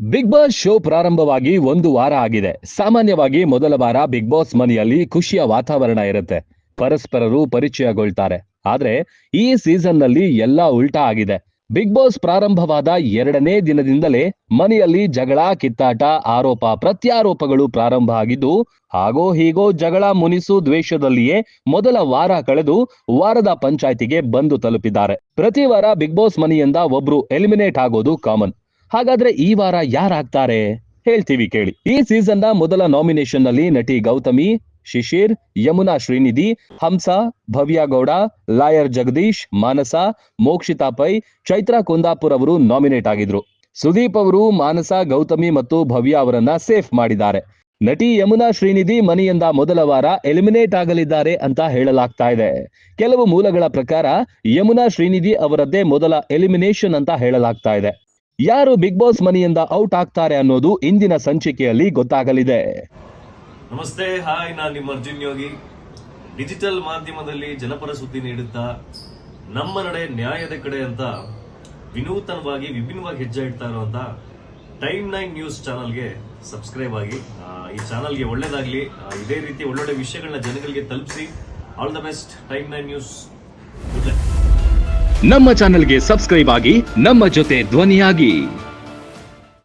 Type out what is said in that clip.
Big boss show ಪ್ರಾರಂಭವಾಗಿ ಒಂದು ವಾರ ಆಗಿದೆ. ಸಾಮಾನ್ಯವಾಗಿ ಮೊದಲ ವಾರ ಬಿಗ್ ಬಾಸ್ ಮನೆಯಲ್ಲಿ ಖುಷಿಯ ವಾತಾವರಣ ಇರುತ್ತೆ. ಪರಸ್ಪರರು ಪರಿಚಯಗೊಳ್ತಾರೆ. ಆದ್ರೆ ಈ ಸೀಸನ್ನಲ್ಲಿ ಎಲ್ಲಾ ಉಲ್ಟಾ ಆಗಿದೆ. ಬಿಗ್ ಬಾಸ್ ಪ್ರಾರಂಭವಾದ ಎರಡನೇ ದಿನದಿಂದಲೇ ಮನೆಯಲ್ಲಿ ಜಗಳ, ಕಿತ್ತಾಟ, ಆರೋಪ, ಪ್ರತ್ಯಾರೋಪಗಳು ಪ್ರಾರಂಭ ಆಗಿದ್ದು, ಹಾಗೋ ಹೀಗೋ ಜಗಳ, ಮುನಿಸು ದ್ವೇಷದಲ್ಲಿಯೇ ಮೊದಲ ವಾರ ಕಳೆದು ವಾರದ ಪಂಚಾಯ್ತಿಗೆ ಬಂದು ತಲುಪಿದ್ದಾರೆ. ಪ್ರತಿ ವಾರ ಬಿಗ್ ಬಾಸ್ ಮನೆಯಿಂದ ಒಬ್ರು ಎಲಿಮಿನೇಟ್ ಆಗೋದು ಕಾಮನ್ ಹಾಗಾದ್ರೆ ಈ ವಾರ ಯಾರಾಗ್ತಾರೆ? ಹೇಳ್ತೀವಿ ಕೇಳಿ. ಈ ಸೀಸನ್ನ ಮೊದಲ ನಾಮಿನೇಷನ್ನಲ್ಲಿ ನಟಿ ಗೌತಮಿ, ಶಿಶಿರ್, ಯಮುನಾ ಶ್ರೀನಿಧಿ, ಹಂಸ, ಭವ್ಯ ಗೌಡ, ಲಾಯರ್ ಜಗದೀಶ್, ಮಾನಸ, ಮೋಕ್ಷಿತಾ ಪೈ, ಚೈತ್ರಾ ಕುಂದಾಪುರ್ ಅವರು ನಾಮಿನೇಟ್ ಆಗಿದ್ರು. ಸುದೀಪ್ ಅವರು, ಮಾನಸ, ಗೌತಮಿ ಮತ್ತು ಭವ್ಯ ಅವರನ್ನ ಸೇಫ್ ಮಾಡಿದ್ದಾರೆ. ನಟಿ ಯಮುನಾ ಶ್ರೀನಿಧಿ ಮನೆಯಿಂದ ಮೊದಲ ವಾರ ಎಲಿಮಿನೇಟ್ ಆಗಲಿದ್ದಾರೆ ಅಂತ ಹೇಳಲಾಗ್ತಾ ಇದೆ. ಕೆಲವು ಮೂಲಗಳ ಪ್ರಕಾರ, ಯಮುನಾ ಶ್ರೀನಿಧಿ ಅವರದ್ದೇ ಮೊದಲ ಎಲಿಮಿನೇಷನ್ ಅಂತ ಹೇಳಲಾಗ್ತಾ ಇದೆ. ಯಾರು ಬಿಗ್ ಬಾಸ್ ಮನೆಯಿಂದ ಔಟ್ ಆಗ್ತಾರೆ ಅನ್ನೋದು ಇಂದಿನ ಸಂಚಿಕೆಯಲ್ಲಿ ಗೊತ್ತಾಗಲಿದೆ. ನಮಸ್ತೆ, ಹಾಯ್, ನಾನು ನಿಮ್ಮ ಅರ್ಜುನ್ ಯೋಗಿ. ಡಿಜಿಟಲ್ ಮಾಧ್ಯಮದಲ್ಲಿ ಜನಪರ ಸುದ್ದಿ ನೀಡುತ್ತಾ ನಮ್ಮ ನಡೆ ನ್ಯಾಯದ ಕಡೆ ಅಂತ ವಿನೂತನವಾಗಿ ವಿಭಿನ್ನವಾಗಿ ಹೆಜ್ಜೆ ಇಡ್ತಾ ಇರುವಂತ ಟೈಮ್ ನೈನ್ ನ್ಯೂಸ್ ಚಾನಲ್ಗೆ ಸಬ್ಸ್ಕ್ರೈಬ್ ಆಗಿ ಈ ಚಾನಲ್ಗೆ ಒಳ್ಳೇದಾಗ್ಲಿ ಇದೇ ರೀತಿ ಒಳ್ಳೊಳ್ಳೆ ವಿಷಯಗಳನ್ನ ಜನಗಳಿಗೆ ತಲುಪಿಸಿ. All the best, time nine news. ನಮ್ಮ ಚಾನೆಲ್ಗೆ ಸಬ್ಸ್ಕ್ರೈಬ್ ಆಗಿ ನಮ್ಮ ಜೊತೆ ಧ್ವನಿಯಾಗಿ.